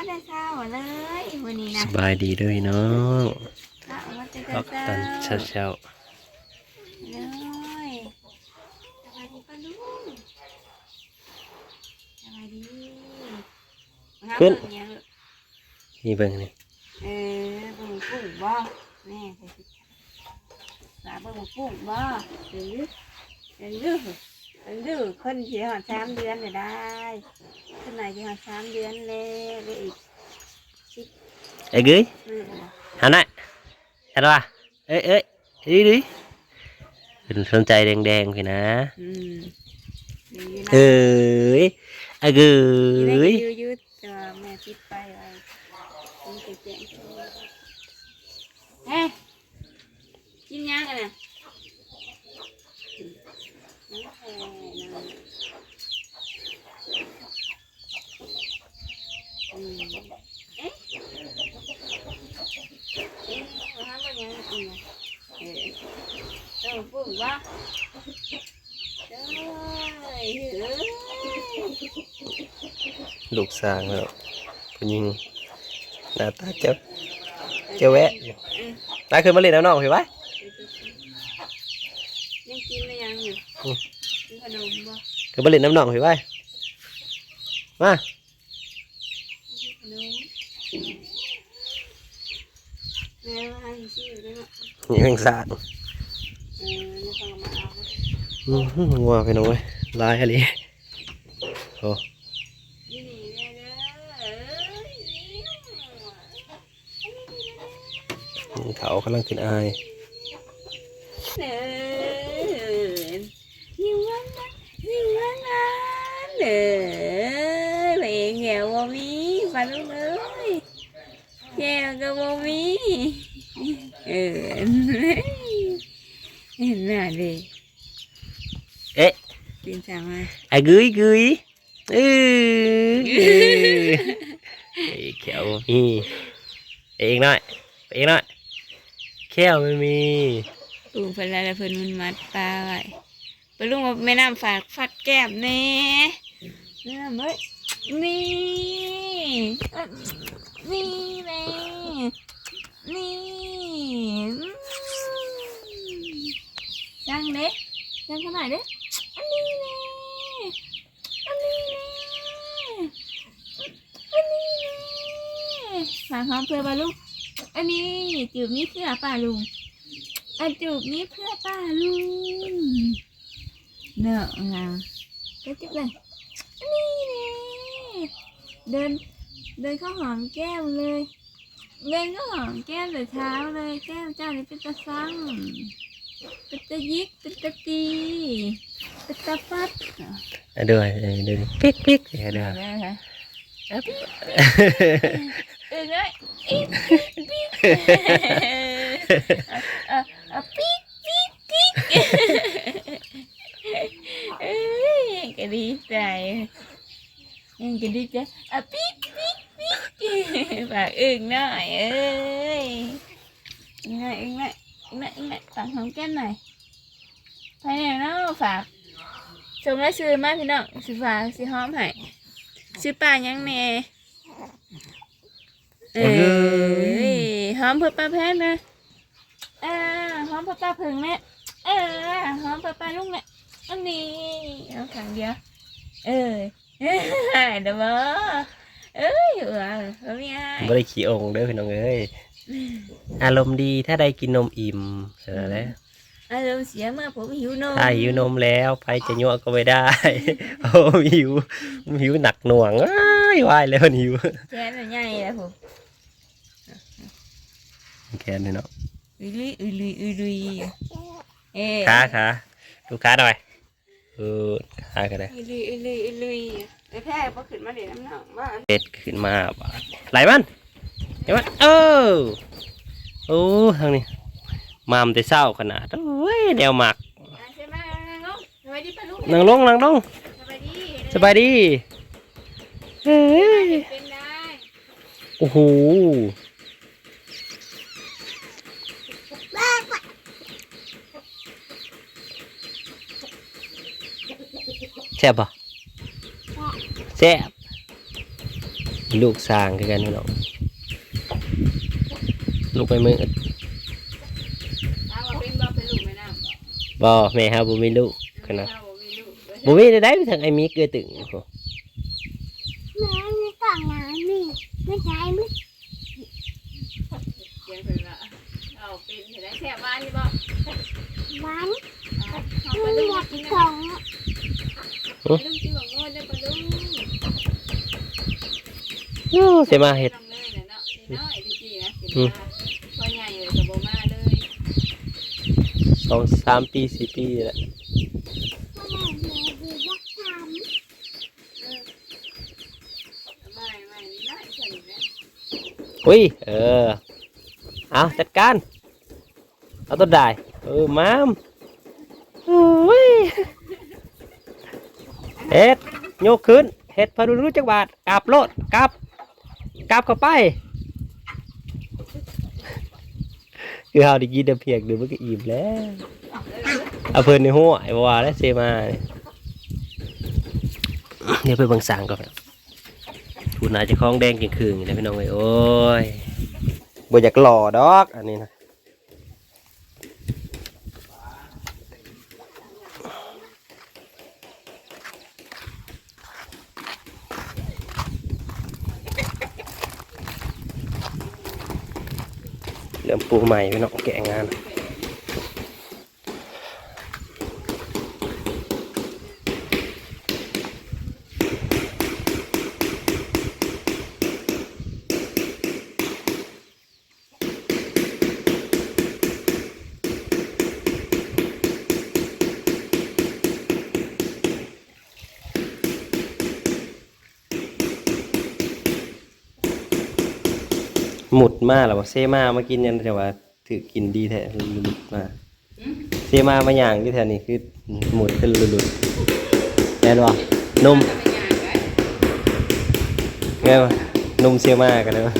มาแต่เช้าเลยวันนี้สนะบายดีเด้วยน้องข้าวมาแต่พักเช้าตอนเช้าเช้าเลยสบายดีป้าลุงสบายดีมาเบิ่งหยังลูกๆนี่เบิ่งนี่เออเบิ่งกุ้งบ่แม่ใส่ชุดสาเบิ่งกุ้งบ่หรือหรือ หรือคนที่หอดสามเดือนเนี่ยได้คนไหนที่หอดสามเดือนเลยเลยอีกไอ้เกยอืมหันหน่อยหันว่าเอ้ยเอ้ยดีดีเป็นสนใจแดงๆพี่นะอืมดีนะเอ้ยไอ้เกยืดยยืดยืดแต่ว่าแม่ปิดไปไว้มันจะแจ้งเฮ้ยกินยังกันน่ะ น้ำแข็งนะอืมเอ๊ะเอ๊ะมาทำอะไขนมบ่ขึ้นมาเล่นน้ำน้องพี่ไว้มาขนมแม่ว่าให้ซื้อได้ไหนี่แมงสาดเออนี่ฟังมาเอาอื้อหืองัวพี่น้องเว้ยลายอะไรโอ้นี่นี่แม่เด้อเอ้ยเขากำลังขึ้นอาย เด้อยิ่งวันนั้นยิ่งวันนั้น เด้อไปเองแง่บ่มีฟันลูกเอ้ยแง่ก็บ่มีเออเห็นหน้าดิเอ๊ะดินสามมาไอ้กึยกึยเออเออไอ้แขวมีเองหน่อยเองหน่อยแควไม่มีลุงเพิ่นอะไรเพิ่นมันมัดปลาไว้ไปลุงว่าแม่น้ำฝากฟัดแก้มแน่นี่น้ำ เอ้ยนี่นี่แม่นี่ยังเด้ยังขนาดเด้อันนี้แน่อันนี้แน่อันนี้แน่ฝากหอมเพื่อปลาลุงอันนี้จูบนี้เพื่อปลาลุงอันจูบนี้เพื่อป้าลุงเนอะงามก็จุบเลย นี่เลยเดินเดินเข้าหอมแก้มเลย เดินเข้าหอมแก้มแต่เช้าเลย แก้มเจ้านี่เป็นตะซังเป็นตะยิกเป็นตะตีเป็นตะฟัดเดี๋ยวเดี๋ยวปิ๊กปิ๊กเดี๋ยวเออเลยอีกปิ๊กปิ๊กปิ๊กปิ๊กเอ้ยก็ดีใจ ยังก็ดีใจอะปิ๊กปิ๊กปิ๊กฝากอึ่งหน่อยเอ้ยอึ่งหน่อยอึ่งหน่อยอึ่งหน่อยอึ่งหน่อยฝากหอมแก้มหน่อยไปไหนเนาะฝากส่งแล้วซื้อมาพี่น้องสิฝากสิหอมให้ซื้อปลายังแน่เอ้ยหอมเพื่อปลาแพนนะเออหอมเพื่อปลาผึ่งเนี่ยเออหอมเพื่อปลาลูกเนี่ยอันนี้เอาขังเดียวเออ เอ้ยเดี๋ยวบ่เอ้ยเออเอาไม่ได้ไม่ได้ขี่องค์เด้อพี่น้องเอ้ยอารมณ์ดีถ้าได้กินนมอิ่มเสร็จแล้วอารมณ์เสียเมื่อผมหิวนมถ้าหิวนมแล้วไปจะยั่วก็ไม่ได้โอ้หิวหิวหนักหน่วงอ้ายวายแล้วหิวแค่นั้นใหญ่แล้วผมแค่นี้เนาะอุยลุยอุยลุยอุยลุยเอ้ยขาขาดูขาหน่อย เออขาก็ได้อุยลุยอุยลุยอุยลุยไอ้แพ้พอขึ้นมาเดี๋ยวน้ำหนักว่าเป็ดขึ้นมาบาดไหลมันเห็นไหมเออโอ้ทางนี้มามแต่เศร้าขนาดโอ้ยแนวหมักใช่ไหมนั่งลงสบายดีปะลูกนั่งลงนั่งลงสบายดีสบายดีเฮ้ยเป็นได้โอ้โห แซ่บปะแซ่บลูกสร้างคือกันพี่น้องลูกไปมือถามว่าเป็นบ่เป็นลูกแม่น้ำบ่บ่แม่ครับบ่มีลูกกันนะถ้าบ่มีลูกเด้อบ่มีได้ได้ทางไอ้มีเกลือตึงโอ้แม่มีกล่องน้ำนี่ไม่ใช่ไม่เสียงเพิ่นว่าเอาเป็นเห็นได้แซ่บหวานอยู่บ่หวานเอาเอาไม่ไปลูกอยากกิน โง่ได้อปะลุงโอ้เสียมาเฮ็ดน้ำเลยน่ะเนาะนี่น้อยพี่จีนะกินมาพอใหญ่เลยก็บ่มาเลยสองสามปีสี่ปีแหละพ่อแม่แม่ดียักษ์ทไม่ไม่นี่น้อยฉันเนี่ยอุ้ย เออ เอาจัดการ เอาตัวได้เออมามโอ้ย เฮ็ดโยกขึ้นเฮ็ดพาดูรู้จักบาทกลับโลดกลับกลับเข้าไปคือเฮาได้กินแต่เพียกดูมันก็อิ่มแล้วเอาเพิ่นในหัวไอ้บ่ว่าแล้วเซมาเนี่ยเดี๋ยวไปบิ่งสางก่อนพูดน่าจะคล้องแดงจริงคืนเลยพี่น้องเอ้ยโอ้ยบ่อยากหล่อดอก อันนี้นะ เริ่มปูใหม่พี่น้องแกะงาน หมุดมาแล้วบ่เซมามากินยันแต่ว่าถือกินดีแท้หลุดๆมาเซมามาอย่างที่แท้นี่คือหมุดเป็นหลุดๆแม่นบ่นมแม่นบ่นมเซมากันได้บ่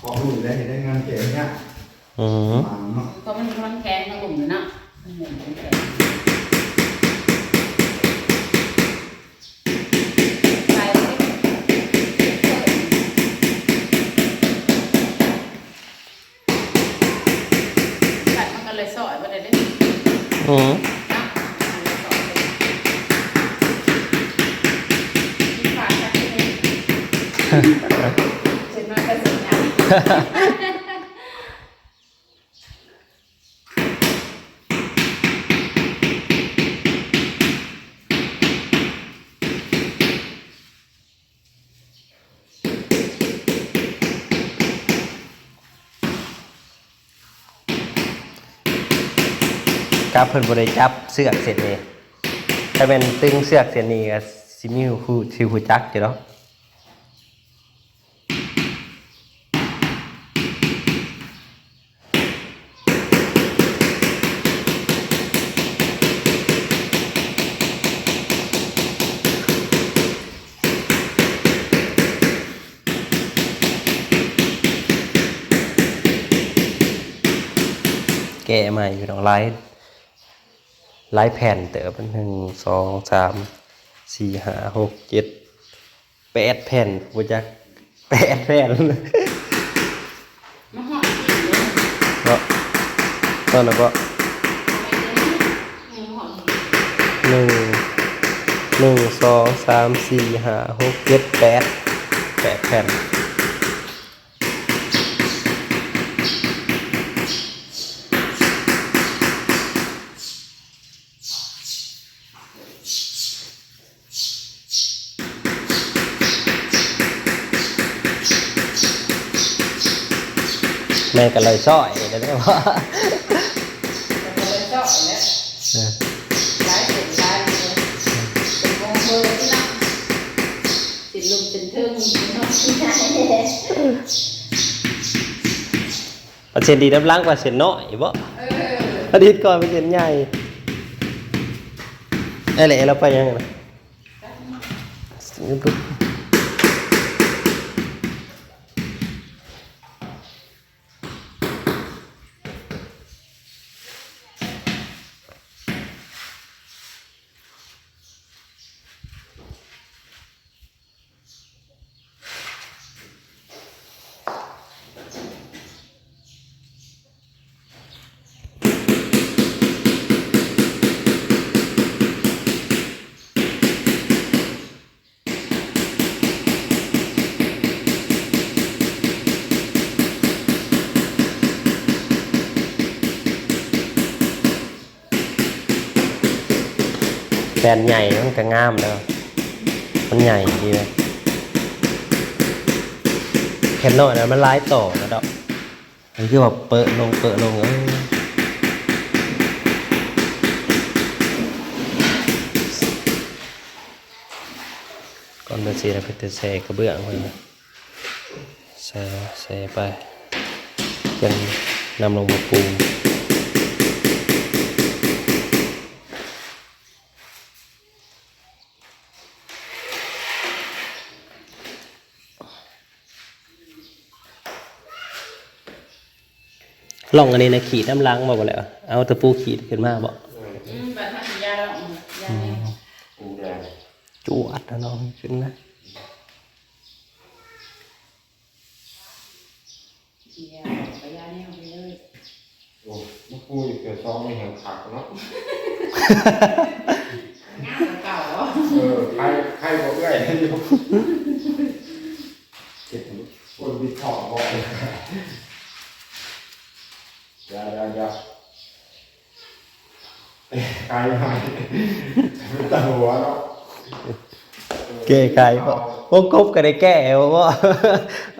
ขอรู้ได้เห็นได้งานเก๋เนี่ย อือ หมาเนาะ เพราะมันมันแข็งมันหลุมอยู่นะมันหลุมมันแข็งใส่ใส่มันก็เลยสอยมาเลยเด้ อือ นะมันเลยสอยเลยมีฝาแค่นี้เสร็จมาก็เสร็จ นะกับเพิ่นบ่ได้จับเสือกเสร็จนี่ถ้าเป็นตึงเสือกเสร็จนี่ก็สิมีผู้ชื่อผู้จักอยู่เนาะ แกะใหม่พี่น้องไลฟ์ไลฟ์แผ่นเต๋อเป็นหนึ่งสองสามสี่ห้าหกเจ็ดแปดแผ่นบูจักแปดแผ่นมันหอมจริงเลยเนาะตอนนั้นก็มันหอมหนึ่งหนึ่งสองสามสี่ห้าหกเจ็ดแปดแปดแผ่น แม่ก็เลยซ้อยเลยเจาะแล้วเออร้ายเสร็จร้ายเลยเป็นวงเบอร์ที่นั่งติดลมเป็นเทิงน้องที่ไหนเปอร์เซ็นดีน้ำล้างปร์เซ็นน้อยบ่อออาทิตก่อนเปร์เซ็นใหญ่ไอ้แหละเราไปยังไงนะ แฟนใหญ่มันก็งามแล้วมันใหญ่ดีเลย แค่น้อนะมันร้ายต่อนะดอกมันคือแบบเปิดลงเปิดลงเออก่อนเดินสีเราไปเตะแซ่กระเบื้องไปนะแซ่แซ่ไปยังนำลงมาปู ลองอันนี้นะขีดน้ำล้างมาบ่แล้วเอาตะปูขีดขึ้นมาบ่อืมบัดทันยาแล้วยาเนี่ยกูแดงจวดนะน้องขึ้นนะยาไปยาเนี่ยไปเลยโอ้มาคุยเกิดซ้อมไม่เห็นขักเนาะงานเก่าเหรอเออใครใครบอกเอ้ยอยู่เจ็บคนวิเคราะห์บอกเลยอย่าอย่าอย่าไกลไปไม่ต้องหัวเนาะ เก้ไขบ่วงกบก็ได้แก้บ่บ่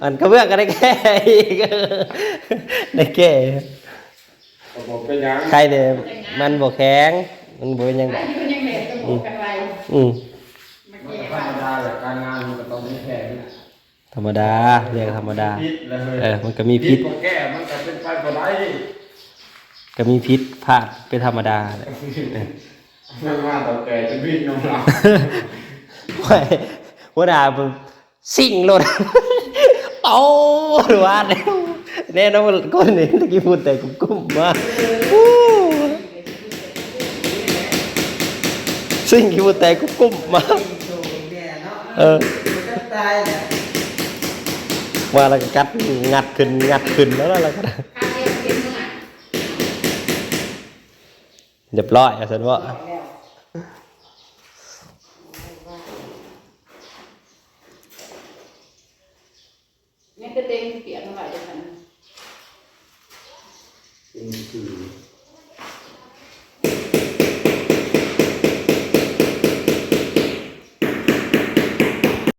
อันกระเบื้องก็ได้แก้อีกได้แก้ก็บอกเป็นยังใครเด้มันบ่แข็งมันบ่เป็นหยังไอ้ที่มันยังเหน็บก็บอกกันไว้อืมธรรมดาแหละการงานมันก็ต้องธรรมดาเรียกธรรมดาเออมันก็มีพิษก็แก้มันก็เป็นไปบ่ได้ก็มีพิษพลาดเป็นธรรมดาแหละไม่ว่าต่อแก่จะวิ่งน้องเรา โอ้ยหัวหน้ามันสิ่งรถเอาหรือว่าแล้วแน่นอนคนนี้ตะกี้พูดแต่กุ้มๆมาอู้สิ่งที่พูดแต่กุ้มๆมาเออตายเนี่ยมาแล้วก็กัดงัดขึ้นงัดขึ้นแล้วแล้วก็ข้าวเย็นกินมึงอะเรียบร้อยอะฉันว่า แ